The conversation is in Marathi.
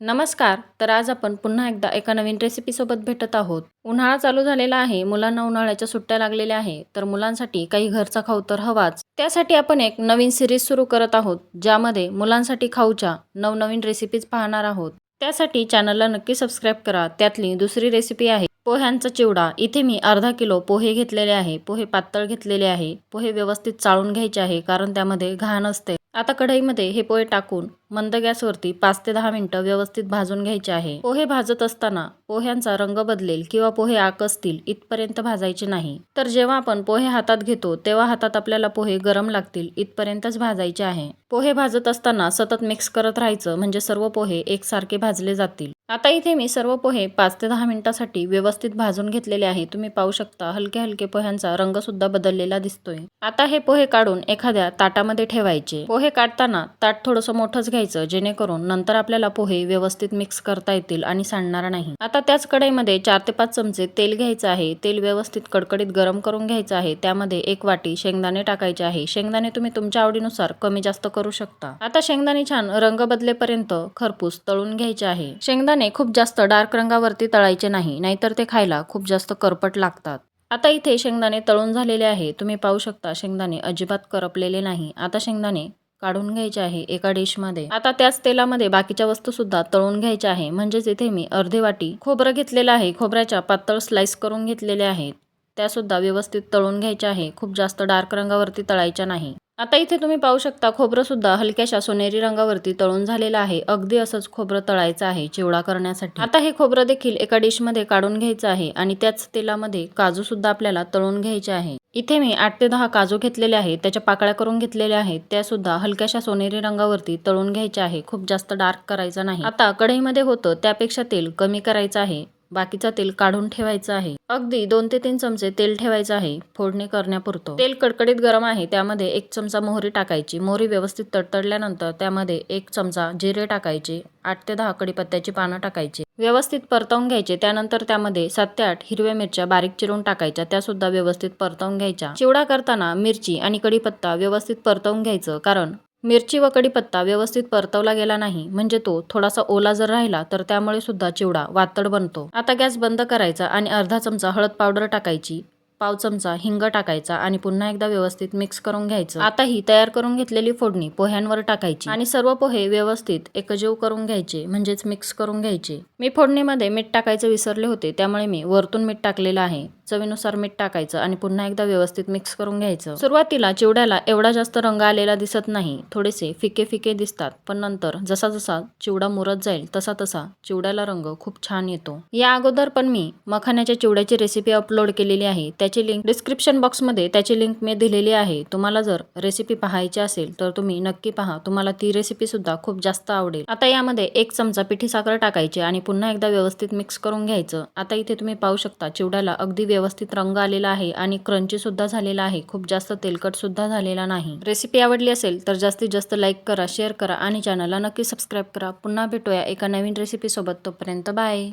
नमस्कार तर आज आपण पुन्हा एकदा एका नवीन रेसिपीसोबत भेटत आहोत. उन्हाळा चालू झालेला आहे मुलांना उन्हाळ्याच्या सुट्ट्या लागलेल्या आहे तर मुलांसाठी काही घरचा खाऊ तर हवाच. त्यासाठी आपण एक नवीन सिरीज सुरू करत आहोत ज्यामध्ये मुलांसाठी खाऊच्या नवनवीन रेसिपीज पाहणार आहोत. त्यासाठी चॅनलला नक्की सबस्क्राईब करा त्यातली दुसरी रेसिपी आहे पोह्यांचा चिवडा. इथे मी अर्धा किलो पोहे घेतलेले आहे पोहे पातळ घेतलेले आहे पोहे व्यवस्थित चाळून घ्यायचे आहे कारण त्यामध्ये घाण असते. आता कढईमध्ये हे पोहे टाकून मंद गॅसवरती पाच ते दहा मिनिटं व्यवस्थित भाजून घ्यायचे आहे. पोहे भाजत असताना पोह्यांचा रंग बदलेल किंवा पोहे आकसतील इथपर्यंत भाजायचे नाही. तर जेव्हा आपण पोहे हातात घेतो तेव्हा हातात आपल्याला पोहे गरम लागतील इथपर्यंतच भाजायचे आहे. पोहे भाजत असताना सतत मिक्स करत राहायचं म्हणजे सर्व पोहे एकसारखे भाजले जातील. आता इथे मी सर्व पोहे पाच ते दहा मिनिटासाठी व्यवस्थित भाजून घेतलेले आहे. तुम्ही पाहू शकता हलके हलके पोह्यांचा रंग सुद्धा बदललेला दिसतोय. आता हे पोहे काढून एखाद्या ताटामध्ये ठेवायचे. पोहे काढताना ताट थोडंसं मोठंच घ्यायचं जेणेकरून नंतर आपल्याला पोहे व्यवस्थित मिक्स करता येतील आणि सांडणार नाही. आता त्याच कढईमध्ये चार ते पाच चमचे तेल घ्यायचं आहे. तेल व्यवस्थित कडकडीत गरम करून घ्यायचं आहे. त्यामध्ये एक वाटी शेंगदाणे टाकायचे आहे. शेंगदाणे तुम्ही तुमच्या आवडीनुसार कमी जास्त करू शकता. आता शेंगदाणे छान रंग बदलेपर्यंत खरपूस तळून घ्यायचे आहे. शेंगदाणे खूप जास्त डार्क रंगावरती तळायचे नाही नाहीतर ते खायला खूप जास्त करपट लागतात. आता इथे शेंगदाणे तळून झालेले आहे. तुम्ही पाहू शकता शेंगदाणे अजिबात करपलेले नाही. आता शेंगदाणे काढून घ्यायचे आहे एका डिशमध्ये. आता त्याच तेलामध्ये बाकीच्या वस्तू सुद्धा तळून घ्यायच्या आहे. म्हणजेच इथे मी अर्धे वाटी खोबरं घेतलेलं आहे. खोबऱ्याच्या पातळ स्लाइस करून घेतलेले आहेत. त्या सुद्धा व्यवस्थित तळून घ्यायच्या आहे. खूप जास्त डार्क रंगावरती तळायच्या नाही. आता इथे तुम्ही पाहू शकता खोबरं सुद्धा हलक्याशा सोनेरी रंगावरती तळून झालेलं आहे. अगदी असंच खोबरं तळायचं आहे चिवडा करण्यासाठी. आता हे खोबरं देखील एका डिशमध्ये काढून घ्यायचं आहे आणि त्याच तेलामध्ये काजू सुद्धा आपल्याला तळून घ्यायचे आहे. इथे मी आठ ते दहा काजू घेतलेले आहे त्याच्या पाकळ्या करून घेतलेल्या आहेत. त्या सुद्धा हलक्याशा सोनेरी रंगावरती तळून घ्यायच्या आहे. खूप जास्त डार्क करायचं नाही. आता कढईमध्ये होतं त्यापेक्षा तेल कमी करायचं आहे. बाकीचा तेल काढून ठेवायचं आहे. अगदी दोन ते तीन चमचे तेल ठेवायचं आहे फोडणी करण्यापुरतं. तेल कडकडीत गरम आहे त्यामध्ये एक चमचा मोहरी टाकायची. मोहरी व्यवस्थित तडतडल्यानंतर त्यामध्ये एक चमचा जिरे टाकायचे आठ ते दहा कडीपत्त्याची पानं टाकायची. व्यवस्थित परतवून घ्यायचे त्यानंतर त्यामध्ये सात ते आठ हिरव्या मिरच्या बारीक चिरून टाकायच्या त्या सुद्धा व्यवस्थित परतवून घ्यायच्या. चिवडा करताना मिरची आणि कडीपत्ता व्यवस्थित परतवून घ्यायचं कारण मिरची व कडीपत्ता व्यवस्थित परतवला गेला नाही म्हणजे तो थोडासा ओला जर राहिला तर त्यामुळे सुद्धा चिवडा वातड बनतो. आता गॅस बंद करायचा आणि अर्धा चमचा हळद पावडर टाकायची पाव चमचा हिंग टाकायचा आणि पुन्हा एकदा व्यवस्थित मिक्स करून घ्यायचं. आता ही तयार करून घेतलेली फोडणी पोह्यांवर टाकायची आणि सर्व पोहे व्यवस्थित एकजीव करून घ्यायचे म्हणजेच मिक्स करून घ्यायचे. मी फोडणीमध्ये मीठ टाकायचं विसरले होते त्यामुळे मी वरतून मीठ टाकलेलं आहे. चवीनुसार मीठ टाकायचं आणि पुन्हा एकदा व्यवस्थित मिक्स करून घ्यायचं. सुरुवातीला चिवड्याला एवढा जास्त रंग आलेला दिसत नाही. थोडेसे फिके फिके दिसतात. पण नंतर जसा जसा चिवडा मुरत जाईल तसा तसा चिवड्याला रंग खूप छान येतो. या अगोदर पण मी मखाण्याच्या चिवड्याची रेसिपी अपलोड केलेली आहे. त्याची लिंक डिस्क्रिप्शन बॉक्समध्ये त्याची लिंक मी दिलेली आहे. तुम्हाला जर रेसिपी पाहायची असेल तर तुम्ही नक्की पहा. तुम्हाला ती रेसिपी सुद्धा खूप जास्त आवडेल. आता यामध्ये एक चमचा पिठी साखर टाकायची आणि पुन्हा एकदा व्यवस्थित मिक्स करून घ्यायचं. आता इथे तुम्ही पाहू शकता चिवड्याला अगदी व्यवस्थित रंग आलेला आहे आणि क्रंची सुद्धा झालेला आहे. खूप जास्त तेलकट सुद्धा झालेला नाही. रेसिपी आवडली असेल तर जास्तीत जास्त लाईक करा शेअर करा आणि चॅनलला नक्की सबस्क्राईब करा. पुन्हा भेटूया एका नवीन रेसिपी सोबत. तोपर्यंत बाय.